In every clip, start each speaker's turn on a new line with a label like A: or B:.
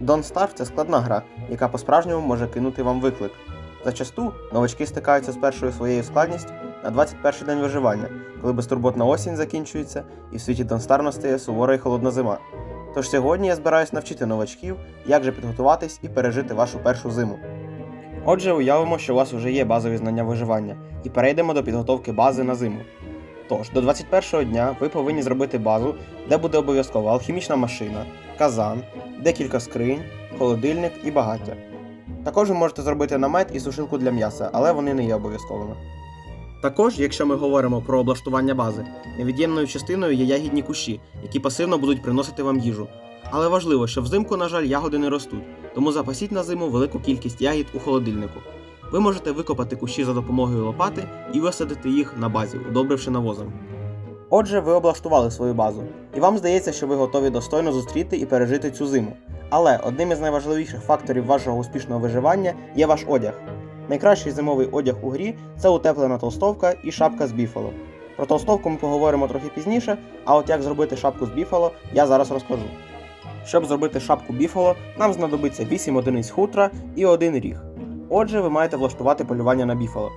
A: Don't Starve це складна гра, яка по-справжньому може кинути вам виклик. Зачасту новачки стикаються з першою своєю складністю на 21 день виживання, коли безтурботна осінь закінчується і в світі Starve настає сувора і холодна зима. Тож сьогодні я збираюсь навчити новачків, як же підготуватись і пережити вашу першу зиму. Отже, уявимо, що у вас вже є базові знання виживання, і перейдемо до підготовки бази на зиму. Тож, до 21 дня ви повинні зробити базу, де буде обов'язково алхімічна машина, казан, декілька скринь, холодильник і багаття. Також ви можете зробити намет і сушилку для м'яса, але вони не є обов'язковими. Також, якщо ми говоримо про облаштування бази, невід'ємною частиною є ягідні кущі, які пасивно будуть приносити вам їжу. Але важливо, що взимку, на жаль, ягоди не ростуть, тому запасіть на зиму велику кількість ягід у холодильнику. Ви можете викопати кущі за допомогою лопати і висадити їх на базі, удобривши навозом. Отже, ви облаштували свою базу, і вам здається, що ви готові достойно зустріти і пережити цю зиму. Але одним із найважливіших факторів вашого успішного виживання є ваш одяг. Найкращий зимовий одяг у грі це утеплена толстовка і шапка з біфало. Про толстовку ми поговоримо трохи пізніше, а от як зробити шапку з біфало, я зараз розкажу. Щоб зробити шапку біфало, нам знадобиться 8 одиниць хутра і один ріг. Отже, ви маєте влаштувати полювання на біфало.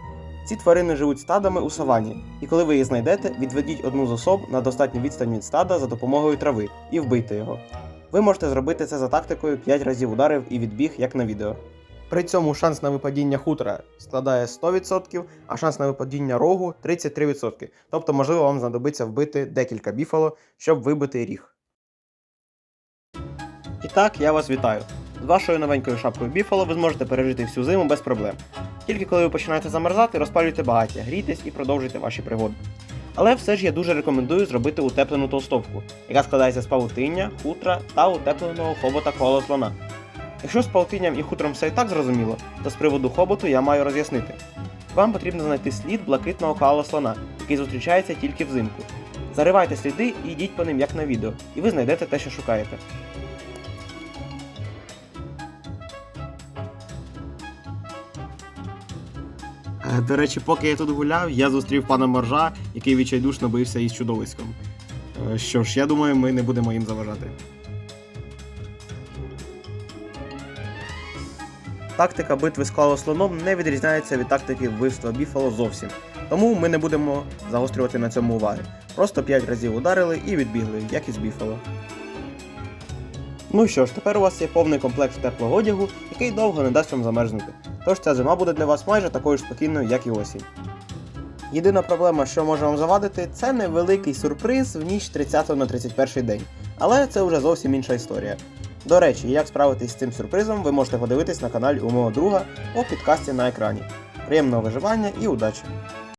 A: Ці тварини живуть стадами у савані, і коли ви їх знайдете, відведіть одну з особ на достатню відстань від стада за допомогою трави і вбийте його. Ви можете зробити це за тактикою 5 разів ударив і відбіг, як на відео. При цьому шанс на випадіння хутра складає 100%, а шанс на випадіння рогу 33%. Тобто, можливо, вам знадобиться вбити декілька біфало, щоб вибити ріг. І так, я вас вітаю. З вашою новенькою шапкою біфало ви зможете пережити всю зиму без проблем. Тільки коли ви починаєте замерзати, розпалюйте багаття, грійтесь і продовжуйте ваші пригоди. Але все ж я дуже рекомендую зробити утеплену толстовку, яка складається з павутиння, хутра та утепленого хобота коло слона. Якщо з павутинням і хутром все і так зрозуміло, то з приводу хоботу я маю роз'яснити. Вам потрібно знайти слід блакитного коала слона, який зустрічається тільки взимку. Заривайте сліди і йдіть по ним як на відео, і ви знайдете те, що шукаєте. До речі, поки я тут гуляв, я зустрів пана Моржа, який відчайдушно бився із чудовиськом. Е, Що ж, я думаю, ми не будемо їм заважати. Тактика битви з клалослоном не відрізняється від тактики вбивства біфало зовсім. Тому ми не будемо загострювати на цьому уваги. Просто 5 разів ударили і відбігли, як і з біфало. Ну що ж, тепер у вас є повний комплект теплого одягу, який довго не дасть вам замерзнути. Тож ця зима буде для вас майже такою ж спокійною, як і осінь. Єдина проблема, що може вам завадити, це невеликий сюрприз в ніч 30 на 31 день. Але це вже зовсім інша історія. До речі, як справитись з цим сюрпризом, ви можете подивитись на каналі у мого друга у підкасті на екрані. Приємного виживання і удачі!